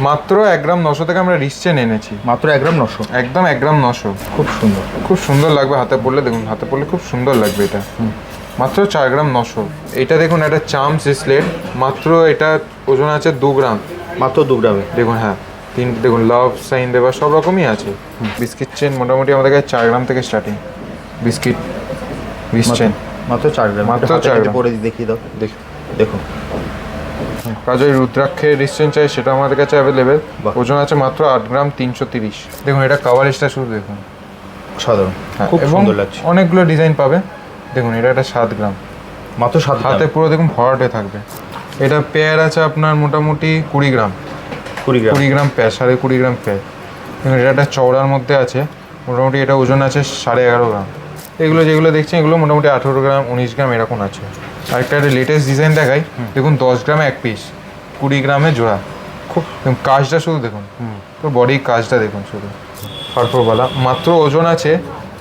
মাত্র এক গ্রাম নশো থেকে আমরা রিসচেন এনেছি। মাত্র এক গ্রাম নশো? একদম এক গ্রাম নশো। খুব সুন্দর। খুব সুন্দর লাগবে হাতে পড়লে দেখুন হাতে পড়লে খুব সুন্দর লাগবে এটা। মাত্র চার গ্রাম নশো। এটা দেখুন একটা চাম সিসলেট মাত্র এটা ওজন আছে দু গ্রাম। মাত্র দু গ্রামে। দেখুন হ্যাঁ তিন দেখুন লাভ সাইন দেওয়া সব রকমই আছে। বিস্কিট চেন মোটামুটি আমাদের কাছে চার গ্রাম থেকে স্টার্টিং বিস্কিট বিস চেন। মাত্র চার গ্রাম। মাত্র চার গ্রাম। পরে দেখিয়ে দাও। দেখ দেখুন। কাজের রুদ্রাক্ষের রিসচেন চাই সেটা আমাদের কাছে অ্যাভেলেবেল। ওজন আছে মাত্র আট গ্রাম তিনশো তিরিশ। দেখুন এটা কাভারেজটা শুধু দেখুন। সাধারণ হ্যাঁ, খুব সুন্দর লাগছে। অনেকগুলো ডিজাইন পাবে। দেখুন এটা একটা সাত গ্রাম। মাত্র সাত হাতে পুরো দেখুন ভরাটে থাকবে। এটা পেয়ার আছে আপনার মোটামুটি কুড়ি গ্রাম। কুড়ি গ্রাম। কুড়ি গ্রাম পেয়ার সাড়ে কুড়ি গ্রাম পেয়ার দেখুন এটা একটা চওড়ার মধ্যে আছে। মোটামুটি এটা ওজন আছে সাড়ে এগারো গ্রাম। এগুলো যেগুলো দেখছেন এগুলো মোটামুটি আঠেরো গ্রাম উনিশ গ্রাম এরকম আছে। আরেকটা একটা লেটেস্ট ডিজাইন দেখাই। দেখুন দশ গ্রামে এক পিস কুড়ি গ্রামে জোড়া। খুব কাজটা শুধু দেখুন তোর বডির কাজটা দেখুন শুধু। ফারফরবালা মাত্র ওজন আছে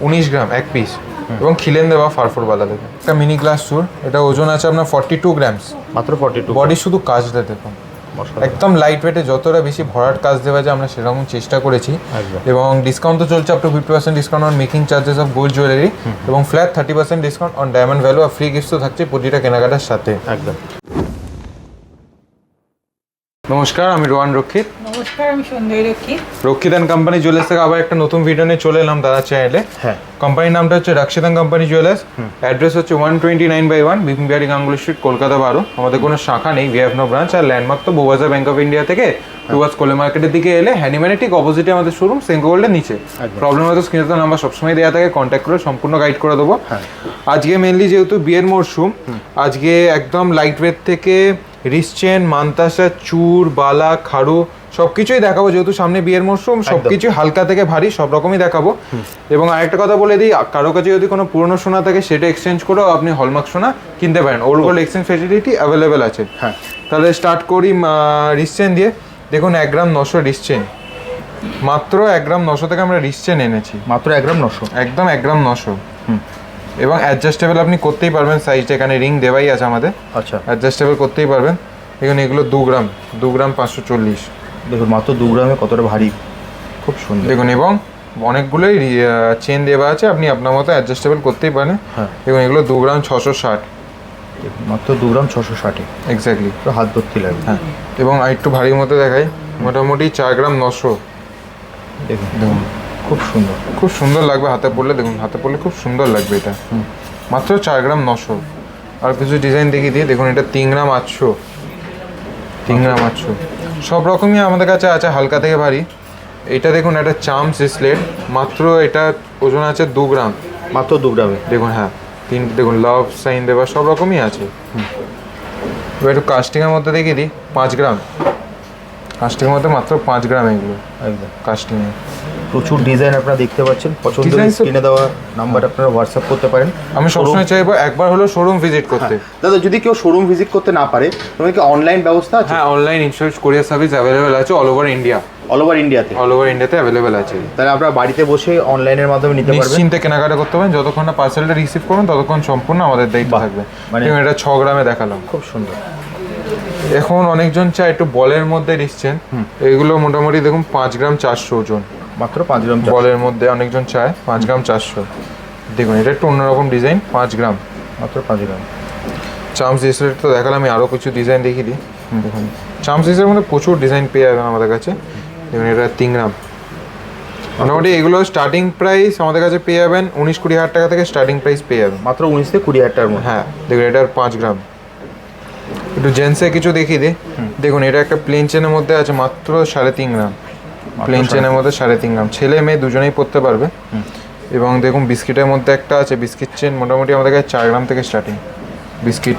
উনিশ গ্রাম এক পিস এবং খিলেন দেওয়া ফারফরবালা দেখুন। একটা মিনি গ্লাস চুর এটা ওজন আছে আপনার ফর্টি টু গ্রামস মাত্র ফর্টি টু বডি শুধু কাজটা দেখুন। একদম লাইট ওয়েটে যতটা বেশি ভরাট কাজ দেওয়া যায় আমরা সেরকম চেষ্টা করেছি। এবং ডিসকাউন্ট তো চলছে up to fifty percent discount on making charges of gold jewellery এবং flat thirty percent discount on diamond value R free গিফটও থাকছে প্রতিটা কেনাকাটার সাথে। একদম। নমস্কার আমি রোহান রক্ষিত। নমস্কার আমি সুন্দরী রক্ষী রক্ষিত অ্যান্ড কোম্পানি জুয়েলার্স থেকে আবার একটা নতুন ভিডিও নিয়ে চলে এলাম দাদা চ্যানেলে হ্যাঁ। কোম্পানির নামটা হচ্ছে রাক্ষিতান কোম্পানি জুয়েলার্স। অ্যাড্রেস হচ্ছে one twenty nine by one Bipin Bihari Ganguly street Kolkata বারো। আমাদের কোনো শাখা নেই ভি হ্যাভ নো ব্রাঞ্চ আর ল্যান্ডমার্ক তো বোবাজা ব্যাংক অফ ইন্ডিয়া থেকে টুয়ার্স কোলে মার্কেটের দিকে এলে হ্যানিম্যানের ঠিক অপোজিটে আমাদের শোরুম সেঙ্কো গোল্ডের নিচে। প্রবলেম হয়তো স্ক্রিনে তো নাম্বার সবসময় দেওয়া থাকে কন্ট্যাক্ট করে সম্পূর্ণ গাইড করে দেবো। আজকে মেনলি যেহেতু বিয়ের মরশুম আজকে একদম লাইট ওয়েট থেকে রিসচেন মান্তাসা চুর বালা খাড়ু সব কিছুই দেখাবো যেহেতু সামনে বিয়ের মরশুম সব একদম। কিছু হালকা থেকে ভারী সব রকমই দেখাবো। এবং আরেকটা কথা বলে দিই কারও কাছে যদি কোনো পুরনো সোনা থাকে সেটা এক্সচেঞ্জ করেও আপনি হলমার্ক সোনা কিনতে পারেন। Old gold exchange facility available আছে। হ্যাঁ। তাহলে স্টার্ট করি রিসচেন দিয়ে। দেখুন এক গ্রাম নশো রিসচেন মাত্র এক গ্রাম নশো থেকে আমরা রিসচেন এনেছি। মাত্র এক গ্রাম নশো। একদম এক গ্রাম নশো। এবং অ্যাডজাস্টেবল আপনি করতেই পারবেন সাইজটা এখানে রিং দেওয়াই আছে আমাদের। আচ্ছা। অ্যাডজাস্টেবল করতেই পারবেন। এখানে এগুলো দু গ্রাম দু গ্রাম পাঁচশো চল্লিশ। দেখুন মাত্র দু গ্রামে কতটা ভারী। খুব সুন্দর। দেখুন এবং অনেকগুলোই চেন দেওয়া আছে আপনি আপনার মতো অ্যাডজাস্টেবল করতেই পারেন। হ্যাঁ। দেখুন এগুলো দু গ্রাম ছশো ষাট। মাত্র দু গ্রাম ছশো ষাটে। এক্স্যাক্টলি তো হাত ধরতে লাগবে। হ্যাঁ। এবং আরেকটু ভারীর মতো দেখাই। মোটামুটি চার গ্রাম নশো। দেখুন। দেখুন। খুব সুন্দর। খুব সুন্দর লাগবে হাতে পড়লে দেখুন হাতে পড়লে খুব সুন্দর লাগবে এটা। মাত্র চার গ্রাম নশো। আর কিছু ডিজাইন দেখিয়ে দিয়ে দেখুন এটা তিন গ্রাম আটশো। তিন গ্রাম আটশো। সব রকমই আমাদের কাছে আছে হালকা থেকে ভারী। এটা দেখুন একটা চাম সিসলেট মাত্র এটা ওজন আছে দু গ্রাম। মাত্র দু গ্রামে। দেখুন হ্যাঁ তিন দেখুন লাভ সাইন দেওয়া সব রকমই আছে। এবার একটু কাস্টিংয়ের মধ্যে দেখিয়ে দিই পাঁচ গ্রাম। কাস্টিংয়ের মধ্যে মাত্র পাঁচ গ্রাম এগুলো। একদম। কাস্টিংয়ে প্রচুর ডিজাইন আপনারা দেখতে পাচ্ছেন। পছন্দ স্ক্রিনে দেওয়া নাম্বার আপনারা হোয়াটসঅ্যাপ করতে পারেন। আমি সবসময় চাইব একবার হলো শোরুম ভিজিট করতে। দাদা যদি কেউ শোরুম ভিজিট করতে না পারে তোমার কি অনলাইন ব্যবস্থা আছে? হ্যাঁ online insurance courier service available আছে all over India all over ইন্ডিয়াতে অল ওভার ইন্ডিয়াতে অ্যাভেলেবেল আছে। তাহলে আপনারা বাড়িতে বসে অনলাইনের মাধ্যমে নিতে পারবেন। নিশ্চিন্তে কেনাকাটা করতে পারেন। যতক্ষণ না পার্সেলটা রিসিভ করুন ততক্ষণ সম্পূর্ণ আমাদের দায়িত্ব থাকবে। মানে- এটা ছ গ্রামে দেখালাম। খুব সুন্দর। এখন অনেকজন চায় একটু বলের মধ্যে নিচ্ছেন এগুলো মোটামুটি দেখুন পাঁচ গ্রাম চারশো ওজন মাত্র পাঁচ গ্রাম। বলের মধ্যে অনেকজন চায় পাঁচ গ্রাম চারশো। দেখুন এটা একটু অন্যরকম ডিজাইন পাঁচ গ্রাম। মাত্র পাঁচ গ্রাম। চামস ডিসের তো দেখালাম আমি আরও কিছু ডিজাইন দেখিয়ে দিই। দেখুন। চামস ডিসের মধ্যে প্রচুর ডিজাইন পেয়ে যাবেন আমাদের কাছে। দেখুন এটা তিন গ্রাম। মোটামুটি এগুলো স্টার্টিং প্রাইস আমাদের কাছে পেয়ে যাবেন উনিশ কুড়ি হাজার টাকা থেকে স্টার্টিং প্রাইস পেয়ে যাবেন। মাত্র উনিশ থেকে কুড়ি হাজার টাকার মধ্যে। হ্যাঁ দেখুন এটার পাঁচ গ্রাম। একটু জেন্টসে কিছু দেখিয়ে দিই। দেখুন এটা একটা প্লেন চেনের মধ্যে আছে মাত্র সাড়ে তিন গ্রাম। প্লেন চেনের মধ্যে সাড়ে তিন গ্রাম ছেলে মেয়ে দুজনেই পড়তে পারবে। এবং দেখুন বিস্কিটের মধ্যে একটা আছে বিস্কিট চেন মোটামুটি আমাদের কাছে চার গ্রাম থেকে স্টার্টিং বিস্কিট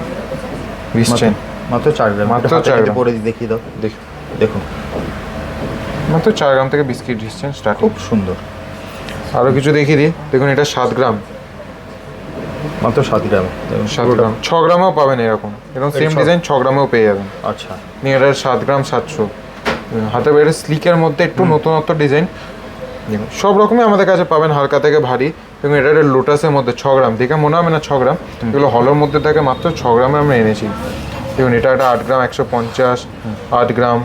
বিস চেন। মাত্র চার গ্রাম। মাত্র চার গ্রাম। পরে দেখিয়ে দাও। দেখ দেখুন। মাত্র চার গ্রাম থেকে বিস্কিট দিচ্ছেন স্টার্টিং খুব সুন্দর। আরও কিছু দেখিয়ে দিই। দেখুন এটা সাত গ্রাম। মাত্র সাত গ্রামে। সাত গ্রাম। ছ গ্রামও পাবেন এরকম। এরকম সেম ডিজাইন ছ গ্রামেও পেয়ে যাবেন। আচ্ছা। নিয়ে এটা সাত গ্রাম সাতশো। হাতে বেড়ে স্লিকের মধ্যে একটু নতুনত্ব ডিজাইন। সব রকমই আমাদের কাছে পাবেন হালকা থেকে ভারী। এবং এটা একটা লোটাসের মধ্যে ছ গ্রাম। দেখে মনে হবে না ছ গ্রাম। এগুলো হলের মধ্যে থাকে মাত্র ছ গ্রামে আমরা এনেছি। দেখুন এটা একটা আট গ্রাম একশো পঞ্চাশ আট গ্রাম।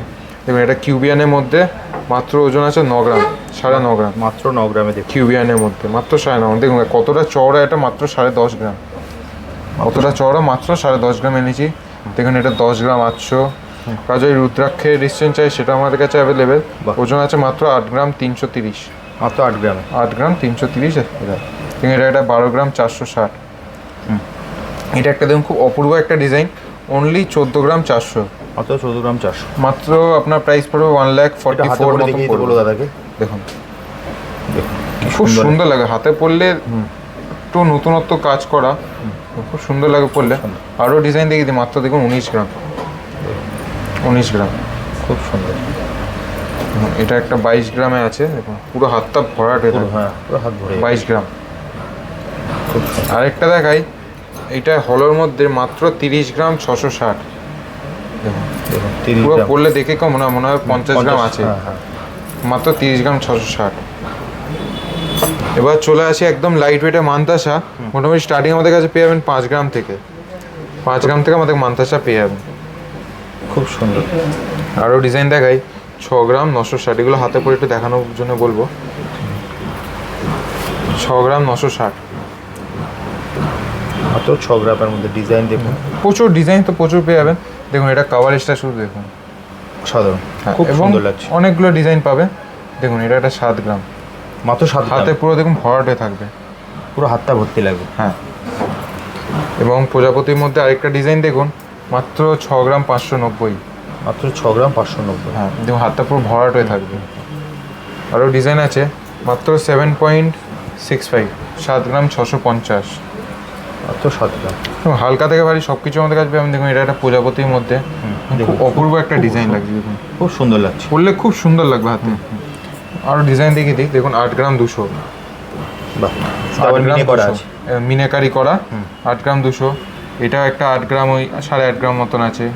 এবং এটা কিউবিয়ানের মধ্যে মাত্র ওজন আছে ন গ্রাম সাড়ে ন গ্রাম। মাত্র ন গ্রামে কিউবিয়ানের মধ্যে মাত্র সাড়ে ন গ্রাম। দেখুন কতটা চওড়া এটা মাত্র সাড়ে দশ গ্রাম। কতটা চওড়া মাত্র সাড়ে দশ গ্রাম এনেছি। দেখুন এটা দশ গ্রাম আটশো। কাজে রুদ্রাক্ষের ডিসটেন্স চাই সেটা আমাদের কাছে অ্যাভেলেবেল ওজন আছে মাত্র আট গ্রাম তিনশো তিরিশ। মাত্র আট গ্রাম। আট গ্রাম তিনশো তিরিশ এটা। এটা একটা বারো গ্রাম চারশো ষাট। এটা একটা দেখুন খুব অপূর্ব একটা ডিজাইন অনলি চোদ্দ গ্রাম চারশো। মাত্র চৌদ্দ গ্রাম চারশো। মাত্র আপনার প্রাইস পড়বে ওয়ান এটা ফর্টি ফোর মতো দাদাকে। দেখুন। খুব সুন্দর। লাগে হাতে পরলে একটু নতুনত্ব কাজ করা। খুব সুন্দর লাগে পরলে আরও ডিজাইন দেখিয়ে দিই মাত্র দেখুন উনিশ গ্রাম। উনিশ গ্রাম। খুব সুন্দর। এটা একটা বাইশ গ্রামে আছে দেখুন পুরো হাতটা ভরাট হয়ে হ্যাঁ পুরো হাত ভরে বাইশ গ্রাম। আরেকটা দেখাই এটা হলোর মধ্যে মাত্র তিরিশ গ্রাম ছশো ষাট। পুরো পড়লে দেখে কম না মনে হয় পঞ্চাশ গ্রাম আছে। হ্যাঁ হ্যাঁ। মাত্র তিরিশ গ্রাম ছশো ষাট। এবার চলে আসি একদম লাইট ওয়েটে মান্তাসা মোটামুটি স্টার্টিং আমাদের কাছে পেয়ে যাবেন পাঁচ গ্রাম থেকে। পাঁচ গ্রাম থেকে আমাদের মান্তাসা পেয়ে যাবেন। খুব সুন্দর। আরও ডিজাইন দেখাই। ছ গ্রাম নশো ষাট এগুলো হাতে করে একটু দেখানোর জন্য বলব। ছ গ্রাম নশো ষাট। মাত্র ছ গ্রামের মধ্যে ডিজাইন দেখুন। প্রচুর ডিজাইন তো প্রচুর পেয়ে যাবেন। দেখুন এটা কাভারেজটা শুধু দেখুন। সাধারণ হ্যাঁ, খুব সুন্দর লাগছে। অনেকগুলো ডিজাইন পাবে। দেখুন এটা একটা সাত গ্রাম। মাত্র সাত হাতে পুরো দেখুন ভরাটে থাকবে। পুরো হাতটা ভর্তি লাগবে। হ্যাঁ। এবং প্রজাপতির মধ্যে আরেকটা ডিজাইন দেখুন। মাত্র ছ গ্রাম পাঁচশো নব্বই। মাত্র ছ গ্রাম পাঁচশো নব্বই। হ্যাঁ দেখুন হাতটা পুরো ভরাট হয়ে থাকবে। আরও ডিজাইন আছে মাত্র সেভেন পয়েন্ট সিক্স ফাইভ সাত গ্রাম ছশো পঞ্চাশ। মাত্র সাত গ্রাম। হালকা থেকে ভারী সব কিছু আমাদের কাছে আমি দেখুন এটা একটা প্রজাপতির মধ্যে। খুব অপূর্ব একটা ডিজাইন লাগছে দেখুন। খুব সুন্দর লাগছে। পরলে খুব সুন্দর লাগবে হাতে। আরও ডিজাইন দেখিয়ে দিই দেখুন আট গ্রাম দুশো। মিনাকারি করা আট গ্রাম দুশো। এটাও একটা আট গ্রাম ওই সাড়ে আট গ্রাম মতন আছে।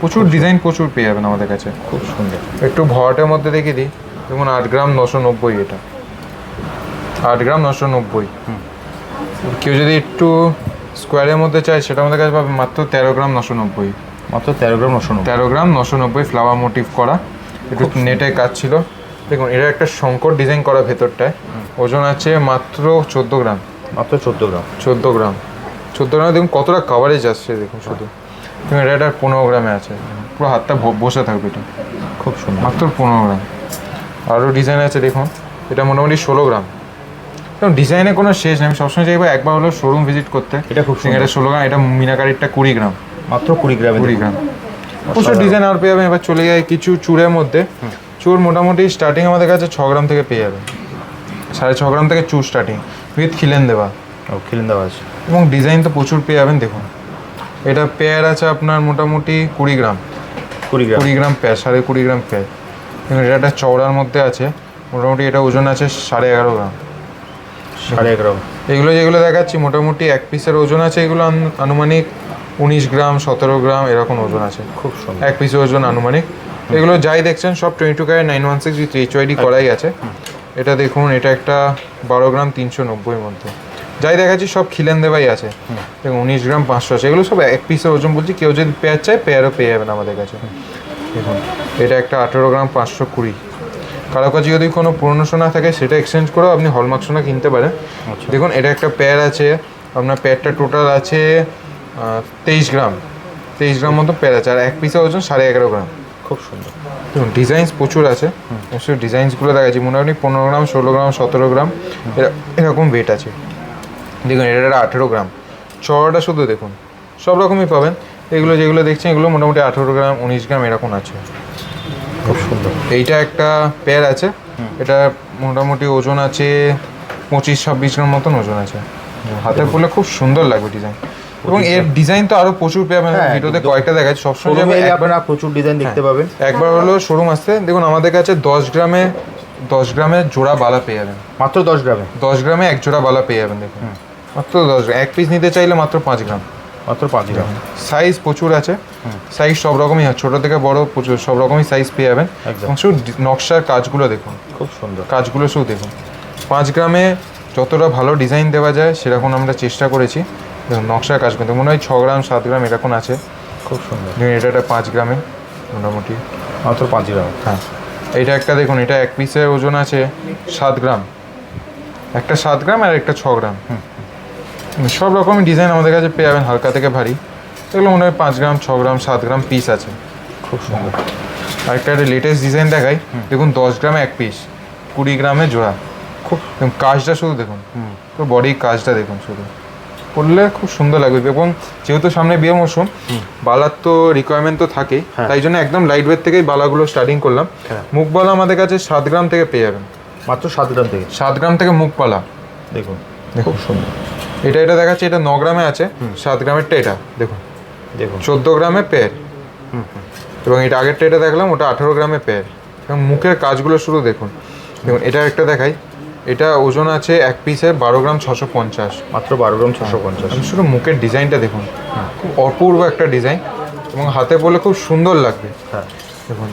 প্রচুর ডিজাইন প্রচুর পেয়ে যাবেন আমাদের কাছে। খুব সুন্দর। একটু ভরাটের মধ্যে দেখিয়ে দিই। যেমন আট গ্রাম নশো নব্বই এটা। আট গ্রাম নশো নব্বই। কেউ যদি একটু স্কোয়ারের মধ্যে চায় সেটা আমাদের কাছে পাবে মাত্র তেরো গ্রাম নশো নব্বই। মাত্র তেরো গ্রাম নশো নব্বই। তেরো গ্রাম নশো নব্বই ফ্লাওয়ার মোটিভ করা। একটু নেটে কাজ ছিল। দেখুন এটা একটা শঙ্কর ডিজাইন করা ভেতরটায়। ওজন আছে মাত্র চোদ্দ গ্রাম। মাত্র চোদ্দ গ্রাম। চোদ্দ গ্রাম। চোদ্দ গ্রামে দেখুন কতটা কাভারেজ আসছে দেখুন শুধু। এটা একটা পনেরো গ্রামে আছে। পুরো হাতটা বসে থাকবে এটা। খুব সুন্দর। মাত্র পনেরো গ্রাম। আরও ডিজাইন আছে দেখুন। এটা মোটামুটি ষোলো গ্রাম। এবং ডিজাইনে কোনো শেষ নেই। আমি সবসময় চাইব একবার হলো শোরুম ভিজিট করতে। এটা খুব সুন্দর। এটা ষোলো গ্রাম এটা মিনাকারিটা কুড়ি গ্রাম। মাত্র কুড়ি গ্রাম কুড়ি গ্রাম। প্রচুর ডিজাইন আর পেয়ে যাবেন। এবার চলে যায় কিছু চূড়ের মধ্যে। চূড় মোটামুটি স্টার্টিং আমাদের কাছে ছ গ্রাম থেকে পেয়ে যাবে। সাড়ে ছ গ্রাম থেকে চূড় স্টার্টিং উইথ খিলেন দেওয়া। ও খিলেন দেওয়া আছে। এবং ডিজাইন তো প্রচুর পেয়ে যাবেন দেখুন। এটা পেয়ার আছে আপনার মোটামুটি কুড়ি গ্রাম। কুড়ি গ্রাম। কুড়ি গ্রাম পেয়ার সাড়ে কুড়ি গ্রাম পেয়ার এটা একটা চওড়ার মধ্যে আছে। মোটামুটি এটা ওজন আছে সাড়ে এগারো গ্রাম। সাড়ে এগারো এগুলো যেগুলো দেখাচ্ছি মোটামুটি এক পিসের ওজন আছে এগুলো আনুমানিক উনিশ গ্রাম সতেরো গ্রাম এরকম ওজন আছে। খুব সুন্দর। এক পিসের ওজন আনুমানিক। এগুলো যাই দেখছেন সব twenty two carat nine one six with H UID করাই আছে। এটা দেখুন এটা একটা বারো গ্রাম তিনশো নব্বইয়ের মধ্যে। যাই দেখাচ্ছি সব খিলেন দেওয়াই আছে। দেখুন উনিশ গ্রাম পাঁচশো আছে। এগুলো সব এক পিসের ওজন বলছি কেউ যদি পেয়ার চায় পেয়ারও পেয়ে যাবেন আমাদের কাছে। দেখুন এটা একটা আঠেরো গ্রাম পাঁচশো কুড়ি। কারও কাছে যদি কোনো পুরনো সোনা থাকে সেটা এক্সচেঞ্জ করেও আপনি হলমার্ক সোনা কিনতে পারেন। দেখুন এটা একটা পেয়ার আছে। আপনার পেয়ারটা টোটাল আছে তেইশ গ্রাম। তেইশ গ্রাম মতো পেয়ার আছে আর এক পিসের ওজন সাড়ে এগারো গ্রাম। খুব সুন্দর। দেখুন ডিজাইনস প্রচুর আছে। ডিজাইনসগুলো দেখাচ্ছি। মোটামুটি পনেরো গ্রাম ষোলো গ্রাম সতেরো গ্রাম। এরা- এরকম ওয়েট আছে। দেখুন এটা একটা আঠেরো গ্রাম। চড়াটা শুধু দেখুন সব রকমই পাবেন। এগুলো যেগুলো দেখছেন এগুলো মোটামুটি আঠেরো গ্রাম উনিশ গ্রাম এরকম আছে। খুব সুন্দর। এইটা একটা পেয়ার আছে। এটা মোটামুটি ওজন আছে পঁচিশ ছাব্বিশ গ্রাম মতন ওজন আছে। হাতে পড়লে খুব সুন্দর লাগবে ডিজাইন। এবং এর ডিজাইন। তো আরও প্রচুর পেয়ে যাবেন হ্যাঁ, ভিডিওতে। কয়েকটা দেখাচ্ছি সবসময় আপনারা প্রচুর ডিজাইন দেখতে পাবেন। একবার হলো শোরুম আসতে দেখুন আমাদের কাছে দশ গ্রামে দশ গ্রামে জোড়া বালা পেয়ে যাবেন। মাত্র দশ গ্রামে? দশ গ্রামে এক জোড়া বালা পেয়ে যাবেন দেখুন। মাত্র দশ গ্রাম। এক পিস নিতে চাইলে মাত্র পাঁচ গ্রাম। মাত্র পাঁচ গ্রাম। সাইজ প্রচুর আছে। সাইজ সব রকমই আছে ছোটো থেকে বড় প্রচুর সব রকমই সাইজ পেয়ে যাবেন। এবং শুধু নকশার কাজগুলো দেখুন। খুব সুন্দর। কাজগুলো শুধু দেখুন। পাঁচ গ্রামে যতটা ভালো ডিজাইন দেওয়া যায় সেরকম আমরা চেষ্টা করেছি। দেখুন নকশার কাজ কিন্তু মনে হয় ছ গ্রাম সাত গ্রাম এরকম আছে। খুব সুন্দর। এটা একটা পাঁচ গ্রামে মোটামুটি। মাত্র পাঁচ গ্রাম। হ্যাঁ। এটা একটা দেখুন এটা এক পিসের ওজন আছে সাত গ্রাম। একটা সাত গ্রাম আর একটা ছ গ্রাম। সব রকমের ডিজাইন আমাদের কাছে পেয়ে যাবেন হালকা থেকে ভারী। এগুলো মনে হয় পাঁচ গ্রাম ছ গ্রাম সাত গ্রাম পিস আছে। খুব সুন্দর। আরেকটা একটা লেটেস্ট ডিজাইন দেখাই। দেখুন দশ গ্রামে এক পিস কুড়ি গ্রামে জোড়া। খুব কাজটা শুধু দেখুন। পুরো বডি কাজটা দেখুন শুধু। পরলে খুব সুন্দর লাগবে। এবং যেহেতু সামনে বিয়ে মৌসুম বালার তো রিকোয়ারমেন্ট তো থাকেই। হ্যাঁ। তাই জন্য একদম লাইট ওয়েট থেকেই বালাগুলো স্টার্টিং করলাম। হ্যাঁ। মুখ বালা আমাদের কাছে সাত গ্রাম থেকে পেয়ে যাবেন। মাত্র সাত গ্রাম থেকে? সাত গ্রাম থেকে মুখ পালা দেখুন। খুব সুন্দর। এটা এটা দেখাচ্ছে এটা ন গ্রামে আছে সাত গ্রামেরটা এটা দেখুন। দেখুন। চোদ্দ গ্রামে পেয়ার। এবং এটা আগেরটা এটা দেখলাম ওটা আঠেরো গ্রামে পেয়ার। এবং মুখের কাজগুলো শুধু দেখুন। দেখুন এটা একটা দেখাই। এটা ওজন আছে এক পিসে বারো গ্রাম ছশো পঞ্চাশ। মাত্র বারো গ্রাম ছশো পঞ্চাশ। আমি শুধু মুখের ডিজাইনটা দেখুন। খুব অপূর্ব একটা ডিজাইন। এবং হাতে পরলে খুব সুন্দর লাগবে। হ্যাঁ। দেখুন।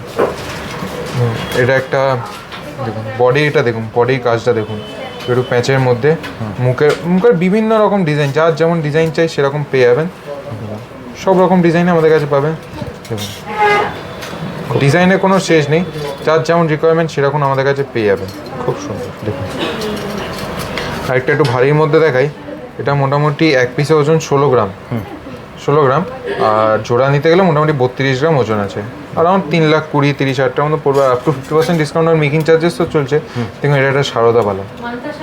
এটা একটা দেখুন বডি এটা দেখুন বডির কাজটা দেখুন। একটু প্যাঁচের মধ্যে মুখের মুখের বিভিন্ন রকম ডিজাইন যার যেমন ডিজাইন চাই সেরকম পেয়ে যাবেন। সব রকম ডিজাইন আমাদের কাছে পাবেন। ডিজাইনের কোনো শেষ নেই যার যেমন রিকোয়ারমেন্ট সেরকম আমাদের কাছে পেয়ে যাবেন। খুব সুন্দর। দেখুন। আরেকটা একটু ভারীর মধ্যে দেখাই। এটা মোটামুটি এক পিসে ওজন ষোলো গ্রাম। ষোলো গ্রাম আর জোড়া নিতে গেলে মোটামুটি বত্রিশ গ্রাম ওজন আছে। অ্যারাউন্ড তিন লাখ কুড়ি তিরিশ হাজার টাকার মতো পড়বে up to fifty percent discount R making charges তো চলছে। দেখুন এটা একটা সারদাবালা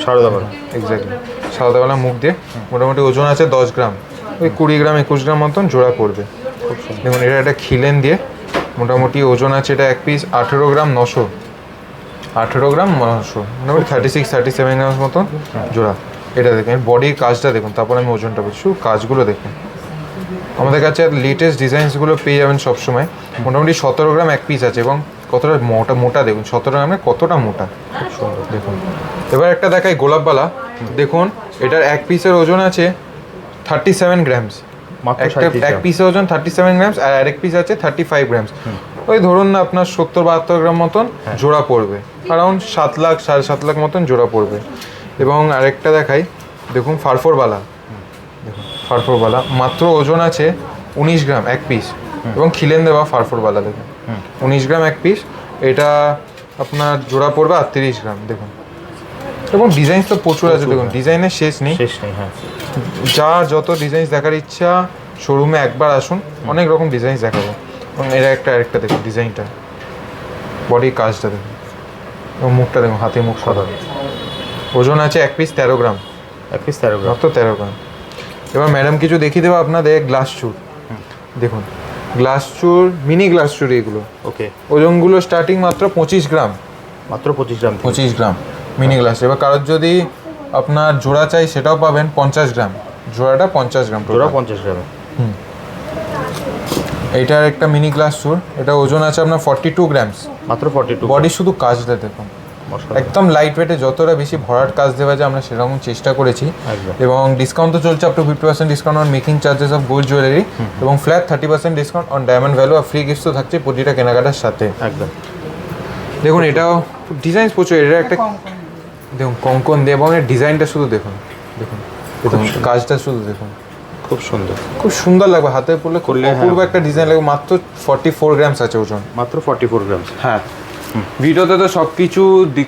সারদা বারো এক্স্যাক্টলি সারদাবালা মুখ দিয়ে। মোটামুটি ওজন আছে দশ গ্রাম। ওই কুড়ি গ্রাম একুশ গ্রাম মতন জোড়া পড়বে। দেখুন এটা একটা খিলেন দিয়ে। মোটামুটি ওজন আছে এটা এক পিস আঠেরো গ্রাম নশো। আঠেরো গ্রাম নশো। মোটামুটি thirty six thirty seven gram মতন জোড়া। এটা দেখুন বডির কাজটা দেখুন তারপর আমি ওজনটা বলছি। কাজগুলো দেখুন। আমাদের কাছে লেটেস্ট ডিজাইনসগুলো পেয়ে যাবেন সবসময়। মোটামুটি সতেরো গ্রাম এক পিস আছে এবং কতটা মোটা মোটা দেখুন সতেরো গ্রামে কতটা মোটা? খুব সুন্দর দেখুন। এবার একটা দেখাই গোলাপবালা। দেখুন এটার এক পিসের ওজন আছে থার্টি সেভেন গ্রামস একটা এক পিসের ওজন থার্টি সেভেন গ্রামস আর আরেক পিস আছে থার্টি ফাইভ গ্রামস ওই ধরুন না আপনার সত্তর বাহাত্তর গ্রাম মতন জোড়া পড়বে। অ্যারাউন্ড সাত লাখ সাড়ে সাত লাখ মতন জোড়া পড়বে। এবং আরেকটা দেখাই দেখুন ফারফোরবালা। ফারফোরবালা। মাত্র ওজন আছে উনিশ গ্রাম এক পিস এবং খিলেন দেওয়া ফারফোরবালা দেখুন। উনিশ গ্রাম এক পিস এটা আপনার জোড়া পড়বে আটত্রিশ গ্রাম দেখুন। এবং ডিজাইন তো প্রচুর আছে দেখুন। ডিজাইনের শেষ নেই। শেষ নেই হ্যাঁ। যা যত ডিজাইন দেখার ইচ্ছা শোরুমে একবার আসুন। অনেক রকম ডিজাইন দেখাবো। এবং এরা একটা আরেকটা দেখুন ডিজাইনটা বডির কাজটা দেখুন। এবং মুখটা দেখুন হাতে মুখ সাদা। ওজন আছে এক পিস তেরো গ্রাম। এক পিস তেরো গ্রাম। মাত্র তেরো গ্রাম। এবার ম্যাডাম কিছু দেখিয়ে দেবো আপনাদের গ্লাস চুর। দেখুন গ্লাস চুর মিনি গ্লাস চুর এগুলো। ওকে ওজনগুলো স্টার্টিং মাত্র পঁচিশ গ্রাম। মাত্র পঁচিশ গ্রাম পঁচিশ গ্রাম মিনি গ্লাস এবার কারোর যদি আপনার জোড়া চাই সেটাও পাবেন পঞ্চাশ গ্রাম। জোড়াটা পঞ্চাশ গ্রাম জোড়া। পঞ্চাশ গ্রামে। এইটার একটা মিনি গ্লাস চুর। এটা ওজন আছে আপনার ফর্টি টু গ্রামস মাত্র ফর্টি টু বডি শুধু কাজটা দেখুন। একদম লাইট ওয়েটে যতটা বেশি ভরাট কাজ দেওয়া যায় আমরা সেরকম চেষ্টা করেছি। এবং ডিসকাউন্ট তো চলছে up to fifty percent discount on making charges of gold jewellery এবং flat thirty percent discount on diamond value R free gift তো থাকছে প্রতিটা কেনাকাটার সাথে। একদম। দেখুন এটাও ডিজাইন প্রচুর এটা একটা দেখুন কঙ্কন দিয়ে এবং এর ডিজাইনটা শুধু দেখুন দেখুন দেখুন কাজটা শুধু দেখুন। খুব সুন্দর। খুব সুন্দর লাগবে হাতে পড়লে করলে, হ্যাঁ। অপূর্ব একটা ডিজাইন লাগবে মাত্র ফর্টি ফোর গ্রামস আছে ওজন। মাত্র ফর্টি ফোর গ্রাম হ্যাঁ। ভিডিওতে তো সব কিছু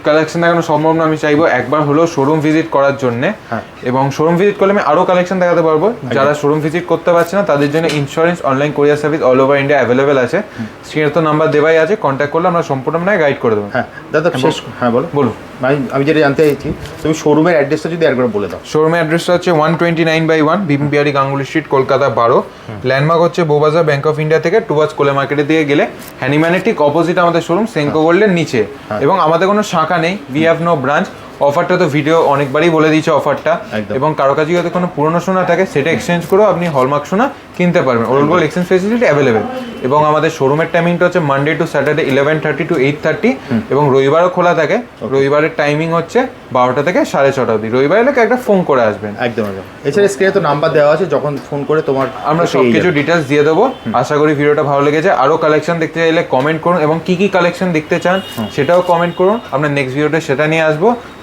কালেকশন দেখানো সম্ভব না আমি চাইব একবার হলেও শোরুম ভিজিট করার জন্যে। হ্যাঁ। এবং শোরুম ভিজিট করলে আমি আরও কালেকশন দেখাতে পারব। যারা শোরুম ভিজিট করতে পারছে না তাদের জন্য insurance online courier service all over India available আছে। স্ক্রিনে তো নাম্বার দেওয়াই আছে কন্ট্যাক্ট করলে আমরা সম্পূর্ণ মানে গাইড করে দেবো। হ্যাঁ দাদা শেষ হ্যাঁ বলো। বলুন। আমি আমি যেটা জানতে চাইছি তুমি শোরুমের অ্যাড্রেসটা যদি একবার বলে দাও। শোরুমের অ্যাড্রেসটা হচ্ছে one twenty nine by one Bipin Bihari Ganguly street Kolkata বারো ল্যান্ডমার্ক হচ্ছে বোবাজার ব্যাংক অফ ইন্ডিয়া থেকে টুয়ার্স কোলে মার্কেটের দিকে গেলে। হ্যানিম্যানের ঠিক অপোজিট আমাদের শোরুম সেঙ্কো গোল্ডের নিচে। এবং আমাদের কোনো শাখা নেই। উই হ্যাভ নো ব্রাঞ্চ অফারটা তো ভিডিও অনেকবারই বলে দিয়েছে অফারটা। এবং কারও কাছে যদি কোনো পুরনো সোনা থাকে সেটা এক্সচেঞ্জ করেও আপনি হলমার্ক সোনা কিনতে পারবেন। Old gold exchange facility available এবং আমাদের শোরুমের টাইমিংটা হচ্ছে Monday to Saturday eleven thirty to eight thirty এবং রবিবারও খোলা থাকে। রবিবারের টাইমিং হচ্ছে বারোটা থেকে সাড়ে ছটা অবধি। রবিবার এলে একটা ফোন করে আসবেন। একদম একদম। এছাড়া স্ক্রিনে তো নাম্বার দেওয়া আছে যখন ফোন করে তোমার আমরা সব কিছু ডিটেলস দিয়ে দেবো। আশা করি ভিডিওটা ভালো লেগেছে। আরও কালেকশন দেখতে চাইলে কমেন্ট করুন। এবং কি কি কালেকশন দেখতে চান সেটাও কমেন্ট করুন। আমরা নেক্সট ভিডিওতে সেটা নিয়ে আসব।